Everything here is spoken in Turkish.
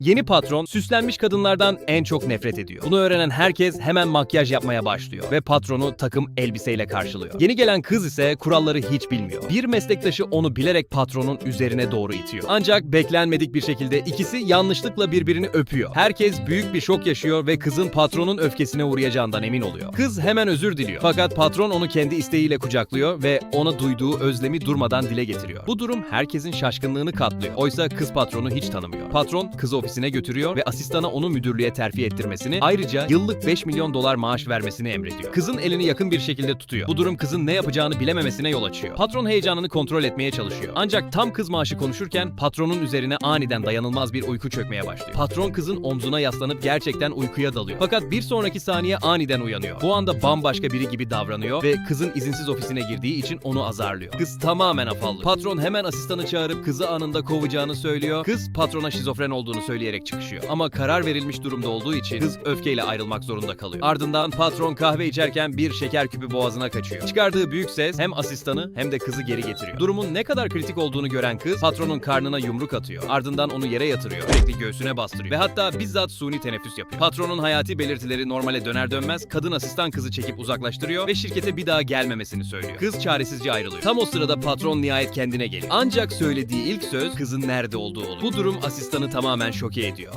Yeni patron süslenmiş kadınlardan en çok nefret ediyor. Bunu öğrenen herkes hemen makyaj yapmaya başlıyor ve patronu takım elbiseyle karşılıyor. Yeni gelen kız ise kuralları hiç bilmiyor. Bir meslektaşı onu bilerek patronun üzerine doğru itiyor. Ancak beklenmedik bir şekilde ikisi yanlışlıkla birbirini öpüyor. Herkes büyük bir şok yaşıyor ve kızın patronun öfkesine uğrayacağından emin oluyor. Kız hemen özür diliyor. Fakat patron onu kendi isteğiyle kucaklıyor ve ona duyduğu özlemi durmadan dile getiriyor. Bu durum herkesin şaşkınlığını katlıyor. Oysa kız patronu hiç tanımıyor. Patron kızı ofisine götürüyor ve asistana onu müdürlüğe terfi ettirmesini, ayrıca yıllık 5 milyon dolar maaş vermesini emrediyor. Kızın elini yakın bir şekilde tutuyor. Bu durum kızın ne yapacağını bilememesine yol açıyor. Patron heyecanını kontrol etmeye çalışıyor. Ancak tam kız maaşı konuşurken patronun üzerine aniden dayanılmaz bir uyku çökmeye başlıyor. Patron kızın omzuna yaslanıp gerçekten uykuya dalıyor. Fakat bir sonraki saniye aniden uyanıyor. Bu anda bambaşka biri gibi davranıyor ve kızın izinsiz ofisine girdiği için onu azarlıyor. Kız tamamen afallıyor. Patron hemen asistanı çağırıp kızı anında kovacağını söylüyor. Kız patrona şizofren olduğunu söyleyerek çıkışıyor. Ama karar verilmiş durumda olduğu için kız öfkeyle ayrılmak zorunda kalıyor. Ardından patron kahve içerken bir şeker küpü boğazına kaçıyor. Çıkardığı büyük ses hem asistanı hem de kızı geri getiriyor. Durumun ne kadar kritik olduğunu gören kız patronun karnına yumruk atıyor. Ardından onu yere yatırıyor. Sürekli göğsüne bastırıyor. Ve hatta bizzat suni teneffüs yapıyor. Patronun hayati belirtileri normale döner dönmez kadın asistan kızı çekip uzaklaştırıyor ve şirkete bir daha gelmemesini söylüyor. Kız çaresizce ayrılıyor. Tam o sırada patron nihayet kendine geliyor. Ancak söylediği ilk söz kızın nerede olduğu oluyor. Bu durum asistanı tamamen şoke ediyor.